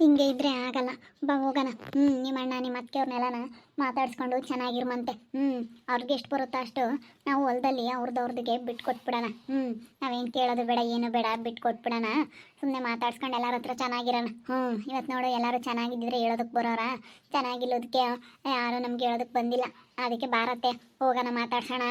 ಹಿಂಗೆ ಇದ್ರೆ ಆಗಲ್ಲ. ಬಾ, ಹೋಗೋಣ. ಹ್ಞೂ ನಿಮ್ಮ ಅಣ್ಣ, ನಿಮ್ಮ ಅತ್ತಿಗೆಯವ್ರನ್ನೆಲ್ಲನ ಮಾತಾಡಿಸ್ಕೊಂಡು ಚೆನ್ನಾಗಿರ್ಮಂತೆ. ಹ್ಞೂ ಅವ್ರಿಗೆ ಎಷ್ಟು ಬರುತ್ತೋ ಅಷ್ಟು ನಾವು ಹೊಲದಲ್ಲಿ ಅವ್ರದ್ದು ಅವ್ರದಿಗೆ ಬಿಟ್ಟು ಕೊಟ್ಬಿಡೋಣ ಹ್ಞೂ ನಾವೇನು ಕೇಳೋದು ಬೇಡ, ಏನು ಬೇಡ ಬಿಟ್ಟು ಕೊಟ್ಬಿಡೋಣ ಸುಮ್ಮನೆ ಮಾತಾಡ್ಸ್ಕೊಂಡು ಎಲ್ಲರ ಹತ್ರ ಚೆನ್ನಾಗಿರೋಣ. ಹ್ಞೂ ಇವತ್ತು ನೋಡು, ಎಲ್ಲರೂ ಚೆನ್ನಾಗಿದ್ದಿದ್ರೆ ಹೇಳೋದಕ್ಕೆ ಬರೋರ? ಚೆನ್ನಾಗಿಲ್ಲೋದಕ್ಕೆ ಯಾರು ನಮ್ಗೆ ಹೇಳೋದಕ್ಕೆ ಬಂದಿಲ್ಲ. ಅದಕ್ಕೆ ಬಾರತ್ತೆ. ಹೋಗೋಣ, ಮಾತಾಡ್ಸೋಣ.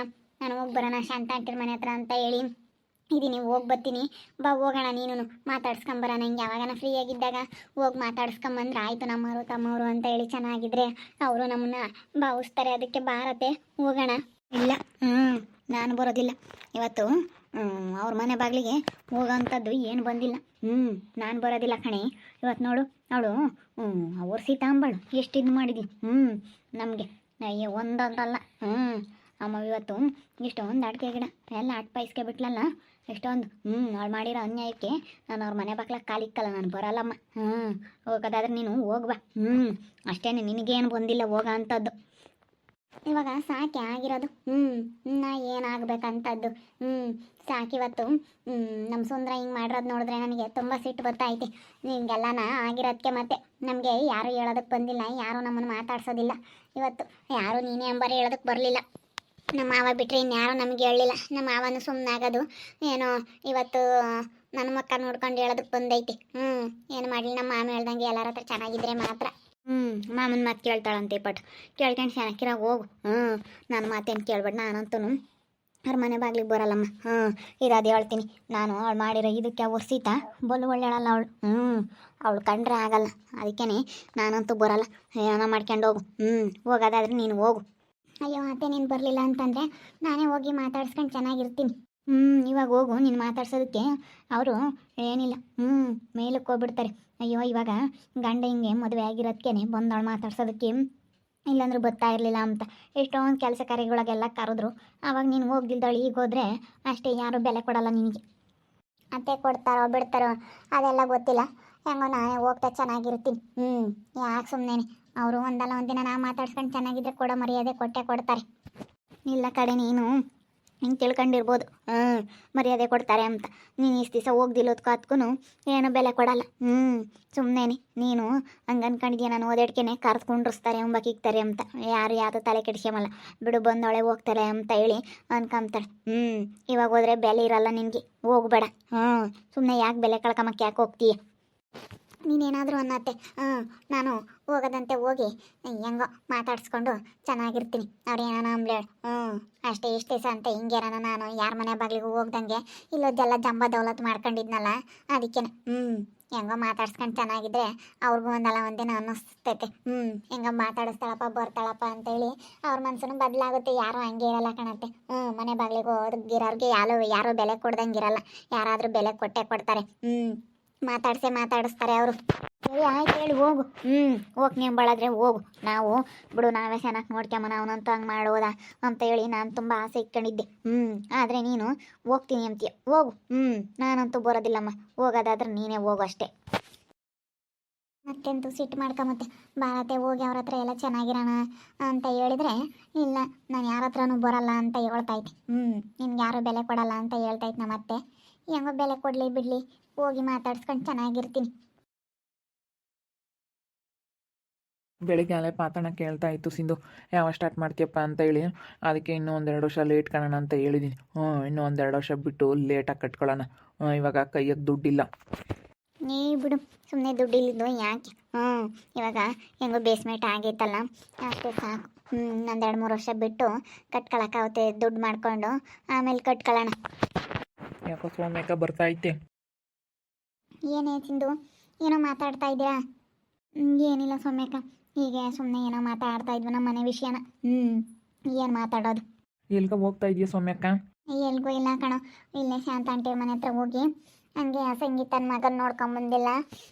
ನಾನು ಹೋಗಿ ಬರೋಣ, ಶಾಂತ ಆಂಟಿರ್ ಮನೆ ಹತ್ರ ಅಂತ ಹೇಳಿ. ಇದೀನಿ ಹೋಗಿ ಬರ್ತೀನಿ. ಬಾ, ಹೋಗೋಣ ನೀನು ಮಾತಾಡ್ಸ್ಕೊಂಬರೋಣ. ಹಿಂಗೆ ಯಾವಾಗನ ಫ್ರೀ ಆಗಿದ್ದಾಗ ಹೋಗಿ ಮಾತಾಡ್ಸ್ಕೊಂಬಂದ್ರೆ ಆಯಿತು ನಮ್ಮವರು, ತಮ್ಮವರು ಅಂತ ಹೇಳಿ ಚೆನ್ನಾಗಿದ್ರೆ ಅವರು ನಮ್ಮನ್ನ ಭಾವಿಸ್ತಾರೆ. ಅದಕ್ಕೆ ಬಾರತ್ತೆ, ಹೋಗೋಣ. ಇಲ್ಲ ಹ್ಞೂ ನಾನು ಬರೋದಿಲ್ಲ. ಇವತ್ತು ಅವ್ರ ಮನೆ ಬಾಗಿಲಿಗೆ ಹೋಗೋಂಥದ್ದು ಏನು ಬಂದಿಲ್ಲ. ಹ್ಞೂ ನಾನು ಬರೋದಿಲ್ಲ ಕಣೆ. ಇವತ್ತು ನೋಡು ಅವಳು ಅವ್ರ ಸೀತಾಂಬಳು ಎಷ್ಟು ಇದು ಮಾಡಿದ್ವಿ ಹ್ಞೂ ನಮಗೆ, ಅಯ್ಯೋ ಒಂದೊಂದಲ್ಲ ಹ್ಞೂ ಅಮ್ಮ, ಇವತ್ತು ಇಷ್ಟೊಂದು ಅಡಿಕೆ ಗಿಡ ಎಲ್ಲ ಅಟ್ಪಾಯಿಸ್ಕೊಬಿಟ್ಲಲ್ಲ ಎಷ್ಟೊಂದು. ಹ್ಞೂ ಅವ್ಳು ಮಾಡಿರೋ ಅನ್ಯಾಯಕ್ಕೆ ನಾನು ಅವ್ರ ಮನೆ ಬಾಗ್ಲಾಗ ಕಾಲಿಕ್ಕಲ್ಲ ನಾನು ಬರಲ್ಲಮ್ಮ. ಹ್ಞೂ ಹೋಗೋದಾದ್ರೆ ನೀನು ಹೋಗ್ಬಾ ಹ್ಞೂ ಅಷ್ಟೇನೆ ನಿನಗೇನು ಬಂದಿಲ್ಲ, ಹೋಗೋ ಅಂಥದ್ದು ಇವಾಗ ಸಾಕಿ ಆಗಿರೋದು. ಹ್ಞೂ ನಾ ಏನಾಗಬೇಕಂಥದ್ದು ಹ್ಞೂ ಸಾಕಿವತ್ತು ಇವತ್ತು ನಮ್ಮ ಸುಂದ್ರ ಹಿಂಗೆ ಮಾಡಿರೋದು ನೋಡಿದ್ರೆ ನನಗೆ ತುಂಬ ಸಿಟ್ಟು ಬರ್ತಾೈತೆ ಹಿಂಗೆಲ್ಲನ ಆಗಿರೋದಕ್ಕೆ ಮತ್ತೆ ನಮಗೆ ಯಾರು ಹೇಳೋದಕ್ಕೆ ಬಂದಿಲ್ಲ, ಯಾರೂ ನಮ್ಮನ್ನು ಮಾತಾಡ್ಸೋದಿಲ್ಲ. ಇವತ್ತು ಯಾರೂ ನೀನೇ ಅಂಬಾರಿ ಹೇಳೋದಕ್ಕೆ ಬರಲಿಲ್ಲ. ನಮ್ಮ ಮಾವ ಬಿಟ್ಟರೆ ಇನ್ಯಾರು ನಮಗೆ ಹೇಳಿಲ್ಲ ನಮ್ಮ ಮಾವನು ಸುಮ್ಮನೆ ಆಗೋದು ಏನೋ ಇವತ್ತು ನನ್ನ ಮಕ್ಕ ನೋಡ್ಕೊಂಡು ಹೇಳೋದಕ್ಕೆ ಬಂದೈತಿ. ಹ್ಞೂ ಏನು ಮಾಡಲಿ? ನಮ್ಮ ಮಾಮ ಹೇಳ್ದಂಗೆ ಎಲ್ಲರ ಹತ್ರ ಚೆನ್ನಾಗಿದ್ರೆ ಮಾತ್ರ. ಹ್ಞೂ ಮಾಮನ ಮಾತು ಕೇಳ್ತಾಳಂತೆ ಪಟ್. ಕೇಳ್ಕೊಂಡು ಶನಕಿರ ಹೋಗು. ಹ್ಞೂ ನನ್ನ ಮಾತೇನು ಕೇಳ್ಬೇಡ ನಾನಂತೂ ಅವ್ರ ಮನೆ ಬಾಗ್ಲಿಗೆ ಬರಲ್ಲಮ್ಮ. ಹ್ಞೂ ಇರೋದು ಹೇಳ್ತೀನಿ. ನಾನು ಅವಳು ಮಾಡಿರೋ ಇದಕ್ಕೆ ಅವ್ರು ಸೀತಾ ಬಲು ಒಳ್ಳೆಯಳಲ್ಲ ಅವಳು. ಹ್ಞೂ ಅವಳು ಕಂಡ್ರೆ ಆಗಲ್ಲ. ಅದಕ್ಕೇ ನಾನಂತೂ ಬರಲ್ಲ. ಏನೋ ಮಾಡ್ಕೊಂಡು ಹೋಗು. ಹ್ಞೂ ಹೋಗೋದಾದ್ರೆ ನೀನು ಹೋಗು. ಅಯ್ಯೋ, ಅತ್ತೆ ನೀನು ಬರಲಿಲ್ಲ ಅಂತಂದರೆ ನಾನೇ ಹೋಗಿ ಮಾತಾಡ್ಸ್ಕೊಂಡು ಚೆನ್ನಾಗಿರ್ತೀನಿ. ಹ್ಞೂ ಇವಾಗ ಹೋಗು, ನೀನು ಮಾತಾಡ್ಸೋದಕ್ಕೆ. ಅವರು, ಏನಿಲ್ಲ ಹ್ಞೂ ಮೇಲಕ್ಕೆ ಹೋಗ್ಬಿಡ್ತಾರೆ. ಅಯ್ಯೋ, ಇವಾಗ ಗಂಡ ಹಿಂಗೆ ಮದುವೆ ಆಗಿರೋದಕ್ಕೇ ಬಂದವಳು ಮಾತಾಡ್ಸೋದಕ್ಕೆ ಇಲ್ಲಾಂದ್ರೆ ಬರ್ತಾ ಇರಲಿಲ್ಲ ಅಂತ. ಎಷ್ಟೊಂದು ಕೆಲಸ ಕಾರ್ಯಗಳಿಗೆಲ್ಲ ಕರೆದ್ರು. ಆವಾಗ ನೀನು ಹೋಗ್ದಿಲ್ದಳು, ಈಗ ಹೋದರೆ ಅಷ್ಟೇ ಯಾರೂ ಬೆಲೆ ಕೊಡಲ್ಲ ನಿನಗೆ. ಅತ್ತೆ ಕೊಡ್ತಾರೋ, ಬಿಡ್ತಾರೋ ಅದೆಲ್ಲ ಗೊತ್ತಿಲ್ಲ. ಹೆಂಗೋ ನಾನೇ ಹೋಗ್ತಾ ಚೆನ್ನಾಗಿರ್ತೀನಿ. ಹ್ಞೂ ಯಾಕೆ ಸುಮ್ಮನೆ ಅವರು ಒಂದಲ್ಲ ಒಂದಿನ ನಾ ಮಾತಾಡ್ಸ್ಕೊಂಡು ಚೆನ್ನಾಗಿದ್ರೆ ಕೊಡೋ ಮರ್ಯಾದೆ ಕೊಟ್ಟೆ ಕೊಡ್ತಾರೆ. ಇಲ್ಲ ಕಡೆ ನೀನು ಹಿಂಗೆ ತಿಳ್ಕೊಂಡಿರ್ಬೋದು. ಹ್ಞೂ ಮರ್ಯಾದೆ ಕೊಡ್ತಾರೆ ಅಂತ. ನೀನು ಇಷ್ಟು ದಿವಸ ಹೋಗ್ದಿಲ್ಲೋದ್ಕೋ ಅದಕ್ಕೂ ಏನೂ ಬೆಲೆ ಕೊಡಲ್ಲ. ಹ್ಞೂ ಸುಮ್ಮನೆ ನೀನು ಹಂಗೆ ಅನ್ಕೊಂಡಿದ್ಯಾ ನಾನು ಓದಾಡ್ಕೆನೆ ಎಂಬ ಅಂಬಕ್ಕಿಗ್ತಾರೆ ಅಂತ. ಯಾರು ಯಾರು ತಲೆ ಕೆಡ್ಸ್ಕೊಂಬಲ್ಲ. ಬಿಡು ಬಂದೊಳೆ ಹೋಗ್ತಾರೆ ಅಂತ ಹೇಳಿ ಅನ್ಕೊಂತಾಳೆ ಹ್ಞೂ ಇವಾಗ ಹೋದ್ರೆ ಬೆಲೆ ಇರಲ್ಲ ನಿನಗೆ. ಹೋಗ್ಬೇಡ. ಹ್ಞೂ ಸುಮ್ಮನೆ ಯಾಕೆ ಬೆಲೆ ಕಳ್ಕೊಂಬಕ್ಕೆ ಯಾಕೆ ಹೋಗ್ತೀಯ? ನೀನೇನಾದರೂ ಅನ್ನತ್ತೆ. ಹ್ಞೂ ನಾನು ಹೋಗದಂತೆ ಹೋಗಿ ಹೆಂಗೋ ಮಾತಾಡಿಸ್ಕೊಂಡು ಚೆನ್ನಾಗಿರ್ತೀನಿ. ಅವ್ರು ಏನಾನ ಅಂಬ್ಲೆ ಹ್ಞೂ ಅಷ್ಟೇ, ಇಷ್ಟು ದಿವಸ ಅಂತ ಹಿಂಗೇನಾನ ನಾನು. ಯಾರ ಮನೆ ಬಾಗಿಲಿಗೂ ಹೋಗ್ದಂಗೆ. ಇಲ್ಲೋದೆಲ್ಲ ಜಂಬ ದೌಲತ್ ಮಾಡ್ಕೊಂಡಿದ್ನಲ್ಲ ಅದಕ್ಕೆ ಹ್ಞೂ ಹೆಂಗೋ ಮಾತಾಡ್ಸ್ಕೊಂಡು ಚೆನ್ನಾಗಿದ್ರೆ ಅವ್ರಿಗೂ ಒಂದಲ್ಲ ಒಂದಿನ ಅನ್ನಿಸ್ತೈತೆ. ಹ್ಞೂ ಹೆಂಗೋ ಮಾತಾಡಿಸ್ತಾಳಪ್ಪ, ಬರ್ತಾಳಪ್ಪ ಅಂತೇಳಿ ಅವ್ರ ಮನ್ಸನ್ನು ಬದಲಾಗುತ್ತೆ. ಯಾರು ಹಂಗೆ ಇರಲ್ಲ ಕಣತ್ತೆ. ಹ್ಞೂ ಮನೆ ಬಾಗಿಲಿಗೆ ಹೋಗಿರೋರಿಗೆ ಯಾರು ಯಾರು ಬೆಲೆ ಕೊಡ್ದಂಗಿರಲ್ಲ ಯಾರಾದರೂ ಬೆಲೆ ಕೊಟ್ಟೆ ಕೊಡ್ತಾರೆ. ಹ್ಞೂ ಮಾತಾಡ್ಸೆ, ಮಾತಾಡಿಸ್ತಾರೆ ಅವರು. ಸರಿ, ಆಯ್ತು ಹೇಳಿ, ಹೋಗು. ಹ್ಞೂ ಹೋಗಿ ನೀವು ಬಳಾದ್ರೆ ಹೋಗು. ನಾವು, ಬಿಡು ನಾವೇ ಚೆನ್ನಾಗಿ ನೋಡ್ಕೊಂಬನ ಅವನಂತ ಹಂಗೆ ಮಾಡೋದ ಅಂತ ಹೇಳಿ ನಾನು ತುಂಬ ಆಸೆ ಇಟ್ಕೊಂಡಿದ್ದೆ. ಹ್ಞೂ ಆದರೆ ನೀನು ಹೋಗ್ತೀನಿ ಅಂತೀಯ. ಹೋಗು. ಹ್ಞೂ ನಾನಂತೂ ಬರೋದಿಲ್ಲಮ್ಮ. ಹೋಗೋದಾದ್ರೆ ನೀನೇ ಹೋಗು ಅಷ್ಟೇ. ಮತ್ತೆಂತೂ ಸಿಟ್ಟು ಮಾಡ್ಕೊಂಬತ್ತೆ ಭಾರತೆ ಹೋಗಿ ಅವ್ರ ಹತ್ರ ಎಲ್ಲ ಚೆನ್ನಾಗಿರೋಣ ಅಂತ ಹೇಳಿದ್ರೆ, ಇಲ್ಲ, ನಾನು ಯಾರ ಹತ್ರನೂ ಬರಲ್ಲ ಅಂತ ಹೇಳ್ತೈತೆ ಹ್ಞೂ ನಿನ್ಗೆ ಯಾರು ಬೆಲೆ ಕೊಡಲ್ಲ ಅಂತ ಹೇಳ್ತೈತೆ ನಮ್ಮ ಅತ್ತೆ ಹೆಂಗೋ ಬೆಲೆ ಕೊಡಲಿ ಬಿಡಲಿ ಹೋಗಿ ಮಾತಾಡ್ಸ್ಕೊಂಡು ಚೆನ್ನಾಗಿರ್ತೀನಿ. ಬೆಳಿಗ್ಗೆ ಅಲ್ಲೇ ಪಾತಣ ಕೇಳ್ತಾ ಇತ್ತು ಸಿಂಧು ಯಾವಾಗ ಸ್ಟಾರ್ಟ್ ಮಾಡ್ತೀಯಪ್ಪ ಅಂತ ಹೇಳಿ. ಅದಕ್ಕೆ ಇನ್ನೂ ಒಂದೆರಡು ವರ್ಷ ಲೇಟ್ ಕಾಣೋಣ ಅಂತ ಹೇಳಿದ್ದೀನಿ ಹ್ಞೂ ಇನ್ನೂ ಒಂದೆರಡು ವರ್ಷ ಬಿಟ್ಟು ಲೇಟಾಗಿ ಕಟ್ಕೊಳ್ಳೋಣ ಹ್ಞೂ ಇವಾಗ ಕೈಯಾಗ ದುಡ್ಡಿಲ್ಲ. ನೀ ಬಿಡು ಸುಮ್ಮನೆ ದುಡ್ಡು ಇಲ್ಲಿದ್ದು ಯಾಕೆ? ಹ್ಞೂ ಇವಾಗ ಹೆಂಗೋ ಬೇಸ್ಮೆಂಟ್ ಆಗೈತಲ್ಲ ಅಷ್ಟೇ ಸಾಕು. ಹ್ಞೂ ಒಂದೆರಡು ಮೂರು ವರ್ಷ ಬಿಟ್ಟು ಕಟ್ಕೊಳಕ್ಕಾಗುತ್ತೆ ದುಡ್ಡು ಮಾಡಿಕೊಂಡು ಆಮೇಲೆ ಕಟ್ಕೊಳ್ಳೋಣ ಯಾಕೋ ಸೋಮ್ಯಾಕ ಬರ್ತಾ ಐತೆ ಏನೇ ಸಿಂಧು ಏನೋ ಮಾತಾಡ್ತಾ ಇದ್ದೀರಾ? ಹ್ಮ್, ಏನಿಲ್ಲ ಸೌಮ್ಯಕ ಹೀಗೆ ಸುಮ್ಮನೆ ಏನೋ ಮಾತಾಡ್ತಾ ಇದ್ವಿ ನಮ್ಮ ಮನೆ ವಿಷಯನ. ಹ್ಮ್ ಏನು ಮಾತಾಡೋದು? ಎಲ್ಗ ಹೋಗ್ತಾ ಇದೀಯ ಸೌಮ್ಯಕ್ಕ ಎಲ್ಗೂ ಇಲ್ಲ ಕಣೋ. ಇಲ್ಲೇ ಶಾಂತ ಆಂಟಿ ಮನೆ ಹತ್ರ ಹೋಗಿ ಹಂಗೆ ಸಂಗೀತನ ಮಗನ ನೋಡ್ಕೊಂಬಂದಿಲ್ಲ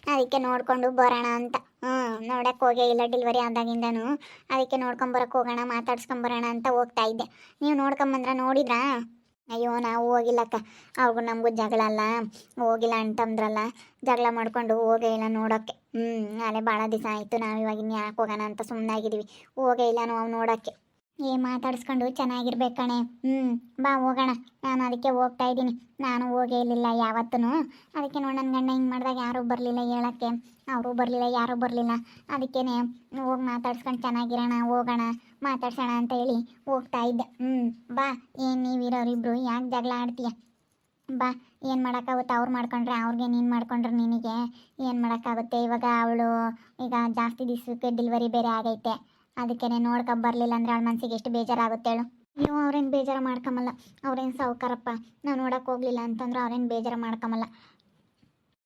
ಅದಕ್ಕೆ ನೋಡ್ಕೊಂಡು ಬರೋಣ ಅಂತ. ಹ್ಞೂ ನೋಡಕ್ಕೆ ಹೋಗೇ ಇಲ್ಲ ಡೆಲಿವರಿ ಆದಾಗಿಂದನು. ಅದಕ್ಕೆ ನೋಡ್ಕೊಂಬರಕ್ಕೆ ಹೋಗೋಣ ಮಾತಾಡ್ಸ್ಕೊಂಬರೋಣ ಅಂತ ಹೋಗ್ತಾ ಇದ್ದೆ. ನೀವು ನೋಡ್ಕೊಂಬಂದ್ರ ನೋಡಿದ್ರಾ? ಅಯ್ಯೋ, ನಾವು ಹೋಗಿಲ್ಲಕ್ಕ. ಅವ್ರಿಗೂ ನಮಗೂ ಜಗಳ ಅಲ್ಲ. ಹೋಗಿಲ್ಲ ಅಂತಂದ್ರಲ್ಲ, ಜಗಳ ಮಾಡ್ಕೊಂಡು ಹೋಗೇ ಇಲ್ಲ ನೋಡೋಕ್ಕೆ. ಹ್ಞೂ ಅಲ್ಲೇ ಭಾಳ ದಿವಸ ಆಯಿತು ನಾವು ಇವಾಗ ಇನ್ನು ಯಾಕೆ ಹೋಗೋಣ ಅಂತ ಸುಮ್ಮನಾಗಿದ್ದೀವಿ ಹೋಗೇ ಇಲ್ಲ ನಾವು ನೋಡೋಕ್ಕೆ. ಏ, ಮಾತಾಡಿಸ್ಕೊಂಡು ಚೆನ್ನಾಗಿರ್ಬೇಕಣೆ ಕಣೆ. ಹ್ಞೂ ಬಾ ಹೋಗೋಣ. ನಾನು ಅದಕ್ಕೆ ಹೋಗ್ತಾ ಇದ್ದೀನಿ. ನಾನು ಹೋಗೇ ಇರಲಿಲ್ಲ ಯಾವತ್ತೂ ಅದಕ್ಕೆ ನೋಡಿ ನನ್ನ ಗಂಡ ಹಿಂಗೆ ಮಾಡಿದಾಗ ಯಾರೂ ಬರಲಿಲ್ಲ ಹೇಳೋಕ್ಕೆ. ಅವರು ಬರಲಿಲ್ಲ, ಯಾರೂ ಬರಲಿಲ್ಲ. ಅದಕ್ಕೇ ಹೋಗಿ ಮಾತಾಡ್ಸ್ಕೊಂಡು ಚೆನ್ನಾಗಿರೋಣ, ಹೋಗೋಣ, ಮಾತಾಡ್ಸೋಣ ಅಂತ ಹೇಳಿ ಹೋಗ್ತಾ ಇದ್ದೆ. ಹ್ಞೂ ಬಾ. ಏನು ನೀವಿರೋರಿಬ್ರು ಯಾಕೆ ಜಗಳ ಆಡ್ತೀಯ? ಬಾ. ಏನು ಮಾಡೋಕ್ಕಾಗುತ್ತೆ ಅವ್ರು ಮಾಡ್ಕೊಂಡ್ರೆ, ಅವ್ರಿಗೆ ನೀನು ಮಾಡ್ಕೊಂಡ್ರೆ ನಿನಗೆ. ಏನು ಮಾಡೋಕ್ಕಾಗುತ್ತೆ? ಇವಾಗ ಅವಳು ಈಗ ಜಾಸ್ತಿ ದಿವಸಕ್ಕೆ ಡೆಲಿವರಿ ಬೇರೆ ಆಗೈತೆ. ಅದಕ್ಕೆ ನೋಡ್ಕ ಬರಲಿಲ್ಲ ಅಂದರೆ ಅವಳ ಮನಸ್ಸಿಗೆ ಎಷ್ಟು ಬೇಜಾರಾಗುತ್ತೆ ಹೇಳು. ನೀವು ಅವ್ರೇನು ಬೇಜಾರು ಮಾಡ್ಕೊಂಬಲ್ಲ ಅವ್ರೇನು ಸಾವುಕಾರಪ್ಪ. ನಾವು ನೋಡೋಕೆ ಹೋಗಲಿಲ್ಲ ಅಂತಂದ್ರೆ ಅವ್ರೇನು ಬೇಜಾರು ಮಾಡ್ಕೊಂಬಲ್ಲ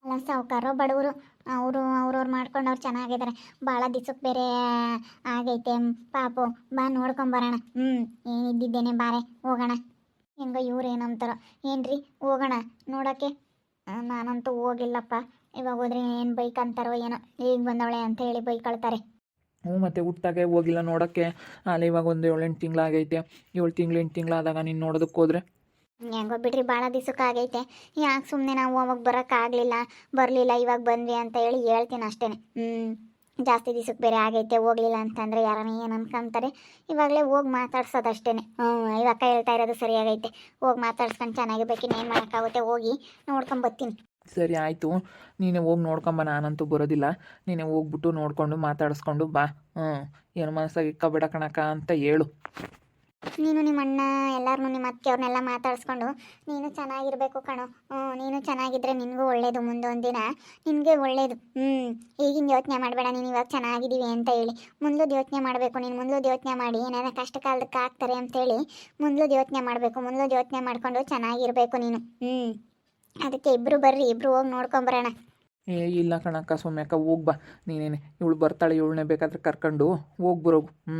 ಅಲ್ಲ ಸಾವುಕಾರ ಬಡವರು. ಅವರು ಅವ್ರವ್ರು ಮಾಡ್ಕೊಂಡು ಅವ್ರು ಚೆನ್ನಾಗಿದ್ದಾರೆ ಭಾಳ ದಿವ್ಸಕ್ಕೆ ಬೇರೆ ಆಗೈತೆ. ಪಾಪು, ಬಾ ನೋಡ್ಕೊಂಬರೋಣ ಹ್ಞೂ ಏನಿದ್ದಿದ್ದೇನೆ ಬಾರೆ, ಹೋಗೋಣ. ಹೆಂಗೋ ಇವ್ರು ಏನಂತಾರೋ. ಏನ್ರಿ, ಹೋಗೋಣ. ನೋಡೋಕ್ಕೆ. ನಾನಂತೂ ಹೋಗಿಲ್ಲಪ್ಪ. ಇವಾಗ ಹೋದ್ರೆ ಏನು ಬೈಕ್ ಅಂತಾರೋ ಏನೋ. ಈಗ ಬಂದವಳೆ ಅಂತ ಹೇಳಿ ಬೈಕ್ ಕಳ್ತಾರೆ ಹ್ಞೂ, ಮತ್ತೆ ಹುಟ್ಟಾಗೆ ಹೋಗಿಲ್ಲ ನೋಡೋಕ್ಕೆ. ಅಲ್ಲಿ ಇವಾಗ ಒಂದು ಏಳೆಂಟು ತಿಂಗಳಾಗೈತೆ. ಏಳು ತಿಂಗಳು, ಎಂಟು ತಿಂಗಳಾದಾಗ ನೀನು ನೋಡೋದಕ್ಕೆ ಹೋದ್ರೆ? ಹೆಂಗೋ ಬಿಡ್ರಿ, ಭಾಳ ದಿವ್ಸಕ್ಕೆ ಆಗೈತೆ ಯಾಕೆ ಸುಮ್ಮನೆ ನಾವು ಅವಾಗ ಬರೋಕ್ಕಾಗಲಿಲ್ಲ, ಬರಲಿಲ್ಲ, ಇವಾಗ ಬಂದ್ವಿ ಅಂತ ಹೇಳಿ ಹೇಳ್ತೀನಿ ಅಷ್ಟೇ ಹ್ಞೂ ಜಾಸ್ತಿ ದಿವಸಕ್ಕೆ ಬೇರೆ ಆಗೈತೆ, ಹೋಗ್ಲಿಲ್ಲ ಅಂತಂದರೆ ಯಾರನ್ನ ಏನು ಅನ್ಕೊಂತಾರೆ, ಇವಾಗಲೇ ಹೋಗಿ ಮಾತಾಡ್ಸೋದು ಅಷ್ಟೇ ಹ್ಞೂ ಇವಾಗ ಹೇಳ್ತಾ ಇರೋದು ಸರಿಯಾಗೈತೆ. ಹೋಗಿ ಮಾತಾಡ್ಸ್ಕೊಂಡು ಚೆನ್ನಾಗಿರ್ಬೇಕು ಇನ್ನೇನು ಮಾಡೋಕ್ಕಾಗುತ್ತೆ, ಹೋಗಿ ನೋಡ್ಕೊಂಬರ್ತೀನಿ ಸರಿ ಆಯಿತು. ನೀನು ಹೋಗಿ ನೋಡ್ಕೊಂಬ ನಾನಂತೂ ಬರೋದಿಲ್ಲ. ನೀನು ಹೋಗ್ಬಿಟ್ಟು ನೋಡಿಕೊಂಡು ಮಾತಾಡಿಸ್ಕೊಂಡು ಬಾ. ಹ್ಞೂ ಏನು ಮನಸ್ಸಾಗಿ ಇಕ್ಕಬೇಡ ಕಣಕ್ಕ ಅಂತ ಹೇಳು. ನೀನು ನಿಮ್ಮ ಅಣ್ಣ ಎಲ್ಲರನ್ನೂ ನಿಮ್ಮ ಅತ್ತೆ ಅವ್ರನ್ನೆಲ್ಲ ಮಾತಾಡಿಸ್ಕೊಂಡು, ನೀನು ಚೆನ್ನಾಗಿರಬೇಕು ಕಣೋ. ಹ್ಞೂ ನೀನು ಚೆನ್ನಾಗಿದ್ರೆ ನಿನಗೂ ಒಳ್ಳೇದು ಮುಂದೊಂದು ದಿನ. ನಿನಗೆ ಒಳ್ಳೇದು. ಹ್ಞೂ ಈಗಿನ ಯೋಚನೆ ಮಾಡಬೇಡ, ನೀನು ಇವಾಗ ಚೆನ್ನಾಗಿದ್ದೀವಿ ಅಂತ ಹೇಳಿ. ಮುಂದೆ ಯೋಚನೆ ಮಾಡಬೇಕು, ನೀನು ಮುಂದೆ ಯೋಚನೆ ಮಾಡಿ. ಏನಾರ ಕಷ್ಟ ಕಾಲಕ್ಕೆ ಆಗ್ತಾರೆ ಅಂತೇಳಿ ಮುಂದೆ ಯೋಚನೆ ಮಾಡಬೇಕು. ಮುಂದೆ ಯೋಚನೆ ಮಾಡಿಕೊಂಡು ಚೆನ್ನಾಗಿರಬೇಕು ನೀನು. ಹ್ಞೂ ಅದಕ್ಕೆ ಇಬ್ರು ಬರ್ರಿ, ಇಬ್ರು ಹೋಗಿ ನೋಡ್ಕೊಂಬರೋಣ ಏ, ಇಲ್ಲ ಕಣಕ್ಕ ಸೌಮ್ಯಕ್ಕ, ಹೋಗ್ ಬಾ. ನೀನೇನೆ, ಇವಳು ಬರ್ತಾಳೆ, ಇವಳನ್ನೇ ಬೇಕಾದ್ರೆ ಕರ್ಕೊಂಡು ಹೋಗಿ ಬರೋಗು ಹ್ಞೂ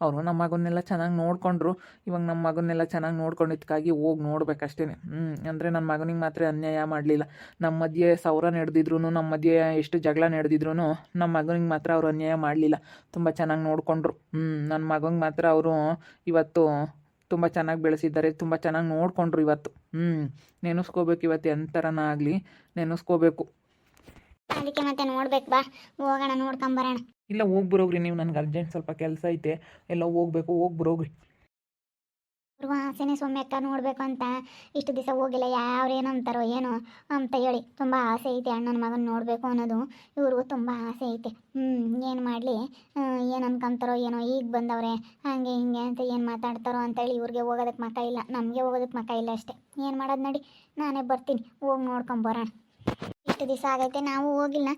ಅವರು ನಮ್ಮ ಮಗನ್ನೆಲ್ಲ ಚೆನ್ನಾಗಿ ನೋಡಿಕೊಂಡ್ರು. ಇವಾಗ ನಮ್ಮ ಮಗನ್ನೆಲ್ಲ ಚೆನ್ನಾಗಿ ನೋಡ್ಕೊಂಡಿದ್ದಕ್ಕಾಗಿ ಹೋಗಿ ನೋಡ್ಬೇಕಷ್ಟೇ ಹ್ಞೂ ಅಂದರೆ ನನ್ನ ಮಗನಿಗೆ ಮಾತ್ರ ಅನ್ಯಾಯ ಮಾಡಲಿಲ್ಲ. ನಮ್ಮ ಮಧ್ಯೆ ಸೌರ ನಡೆದಿದ್ರು ನಮ್ಮ ಮಧ್ಯೆ ಎಷ್ಟು ಜಗಳ ನಡೆದಿದ್ರು ನಮ್ಮ ಮಗನಿಗೆ ಮಾತ್ರ ಅವ್ರು ಅನ್ಯಾಯ ಮಾಡಲಿಲ್ಲ. ತುಂಬ ಚೆನ್ನಾಗಿ ನೋಡಿಕೊಂಡ್ರು. ಹ್ಞೂ ನನ್ನ ಮಗನಿಗೆ ಮಾತ್ರ ಅವರು ಇವತ್ತು ತುಂಬ ಚೆನ್ನಾಗಿ ಬೆಳೆಸಿದ್ದಾರೆ ತುಂಬ ಚೆನ್ನಾಗಿ ನೋಡಿಕೊಂಡ್ರು ಇವತ್ತು. ಹ್ಞೂ ನೆನೆಸ್ಕೋಬೇಕು ಇವತ್ತು ಎಂಥರನ ಆಗಲಿ ನೆನೆಸ್ಕೋಬೇಕು. ಅದಕ್ಕೆ ಮತ್ತೆ ನೋಡ್ಬೇಕು ಬಾ. ಹೋಗೋಣ ನೋಡ್ಕೊಂಬರೋಣ ಇಲ್ಲ ಹೋಗಿ ಬರೋಗ್ರಿ ನೀವು ನನಗೆ ಅರ್ಜೆಂಟ್ ಸ್ವಲ್ಪ ಕೆಲಸ ಐತೆ. ಎಲ್ಲ ಹೋಗ್ಬೇಕು ಹೋಗಿ ಬರೋಗ್ರಿ. ಅವ್ರಿಗೂ ಆಸೆನೇ ಸೌಮ್ಯಕ್ಕ ನೋಡಬೇಕು ಅಂತ ಇಷ್ಟು ದಿವಸ ಹೋಗಿಲ್ಲ ಯಾವ್ರೇನು ಅಂತಾರೋ ಏನೋ ಅಂತ ಹೇಳಿ ತುಂಬ ಆಸೆ ಐತೆ ಅಣ್ಣನ ಮಗನ ನೋಡಬೇಕು ಅನ್ನೋದು. ಇವ್ರಿಗೂ ತುಂಬ ಆಸೆ ಐತೆ. ಹ್ಞೂ ಏನು ಮಾಡಲಿ? ಏನು ಅನ್ಕೊಂತಾರೋ ಏನೋ, ಈಗ ಬಂದವ್ರೆ, ಹಂಗೆ ಹಿಂಗೆ ಅಂತ ಏನು ಮಾತಾಡ್ತಾರೋ ಅಂತೇಳಿ ಇವ್ರಿಗೆ ಹೋಗೋದಕ್ಕೆ ಮಕ ಇಲ್ಲ, ನಮಗೆ ಹೋಗೋದಕ್ಕೆ ಮಕ ಇಲ್ಲ ಅಷ್ಟೇ. ಏನು ಮಾಡೋದು ನಡಿ, ನಾನೇ ಬರ್ತೀನಿ, ಹೋಗಿ ನೋಡ್ಕೊಂಬರೋಣ ಇಷ್ಟು ದಿವಸ ಆಗೈತೆ, ನಾವು ಹೋಗಿಲ್ಲ.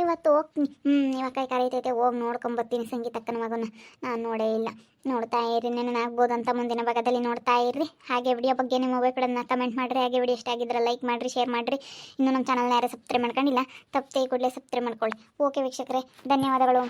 ಇವತ್ತು ಹೋಗ್ತೀನಿ. ಹ್ಞೂ ಇವಾಗ ಕೈ ಕರೀತೈತೆ, ಹೋಗಿ ನೋಡ್ಕೊಂಬರ್ತೀನಿ ಸಂಗೀತಕ್ಕನ ಮಗನ. ನಾನು ನೋಡೇ ಇಲ್ಲ. ನೋಡ್ತಾ ಇರಿ ಆಗ್ಬೋದು ಅಂತ ಮುಂದಿನ ಭಾಗದಲ್ಲಿ ನೋಡ್ತಾ ಇರ್ರಿ. ಹಾಗೆ ವಿಡಿಯೋ ಬಗ್ಗೆ ನಿಮ್ಮ ಅಭಿಪ್ರಾಯನ ಕಮೆಂಟ್ ಮಾಡಿರಿ. ಹಾಗೆ ವಿಡಿಯೋ ಇಷ್ಟ ಆಗಿದ್ರೆ ಲೈಕ್ ಮಾಡಿರಿ ಶೇರ್ ಮಾಡಿರಿ. ಇನ್ನು ನಮ್ಮ ಚಾನಲ್ನ ಯಾರು ಸಬ್ಸ್ಕ್ರೈಬ್ ಮಾಡ್ಕೊಂಡಿಲ್ಲ, ತಪ್ಪದೆ ಕೂಡಲೇ ಸಬ್ಸ್ಕ್ರೈಬ್ ಮಾಡ್ಕೊಳ್ಳಿ. ಓಕೆ ವೀಕ್ಷಕರೇ, ಧನ್ಯವಾದಗಳು.